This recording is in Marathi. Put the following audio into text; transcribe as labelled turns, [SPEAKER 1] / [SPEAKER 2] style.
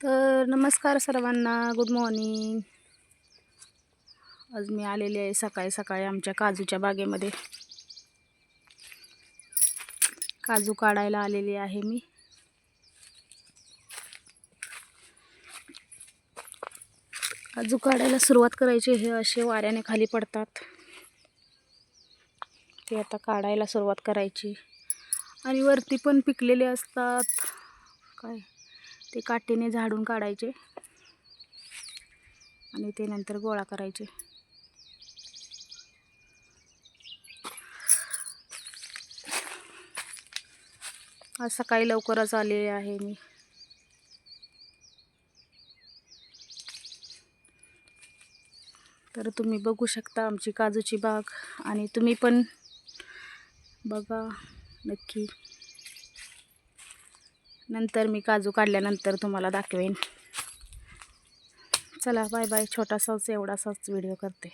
[SPEAKER 1] तर नमस्कार सर्वांना गुड मॉर्निंग आज मी आलेली आहे सकाळी सकाळी आमच्या काजूच्या बागेमध्ये. काजू काढायला आलेली आहे मी. काजू काढायला सुरुवात करायची हे असे वाऱ्याने खाली पडतात. ते आता काढायला सुरुवात करायची. आणि वरती पण पिकलेले असतात. काय? ते काठीने झाडून काढायचे. आणि ते नंतर गोळा करायचे. आज सकाळी लवकरच आलेले आहे मी. तर तुम्ही बघू शकता आमची काजूची बाग. आणि तुम्ही पण बघा नक्की. नंतर मी काजू काढल्यानंतर तुम्हाला दाखवेन. चला बाय बाय. छोटासाच एवढासाच व्हिडिओ करते.